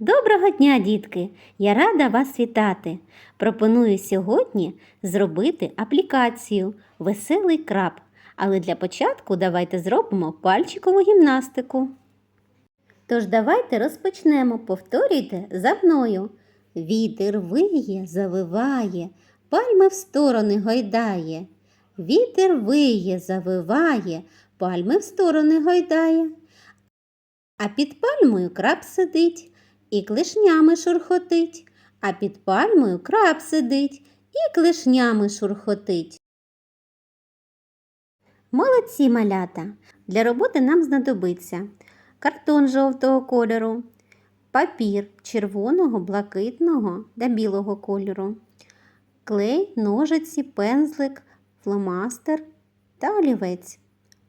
Доброго дня, дітки! Я рада вас вітати. Пропоную сьогодні зробити аплікацію Веселий краб. Але для початку давайте зробимо пальчикову гімнастику. Тож давайте розпочнемо. Повторюйте за мною. Вітер виє, завиває, пальми в сторони гойдає. Вітер виє, завиває, пальми в сторони гойдає. А під пальмою краб сидить і клешнями шурхотить, а під пальмою краб сидить і клешнями шурхотить. Молодці малята! Для роботи нам знадобиться картон жовтого кольору, папір червоного, блакитного та білого кольору, клей, ножиці, пензлик, фломастер та олівець,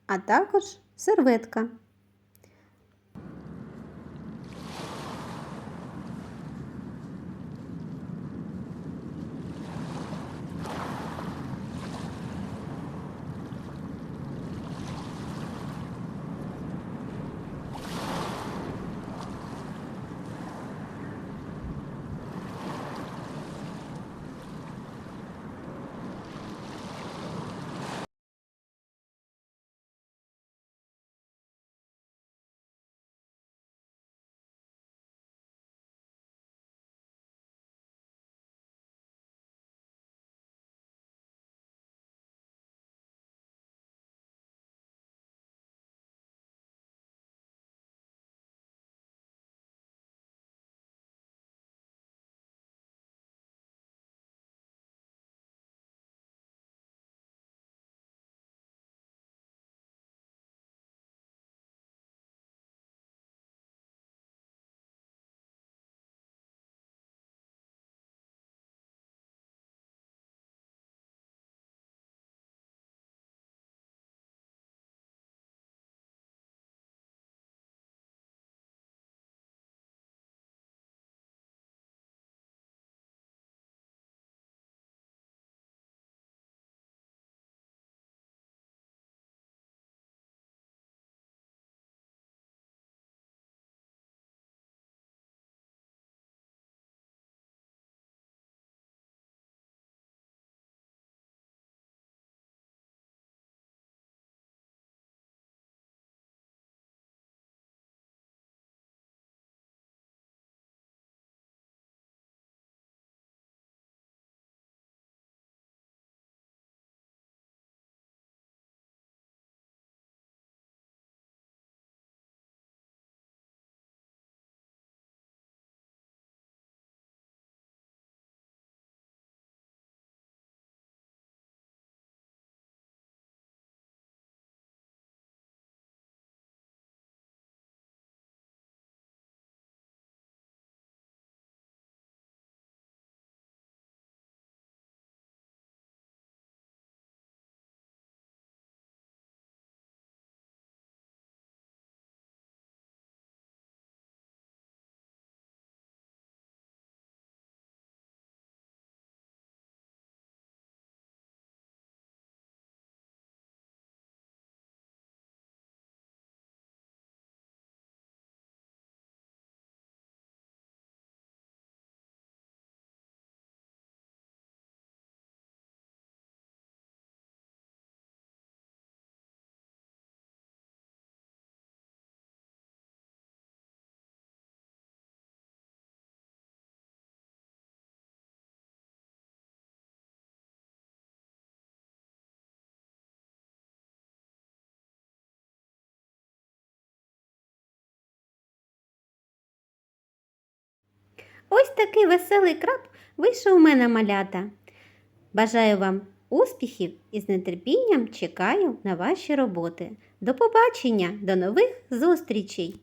а також серветка. Ось такий веселий краб вийшов у мене малята. Бажаю вам успіхів і з нетерпінням чекаю на ваші роботи. До побачення, до нових зустрічей!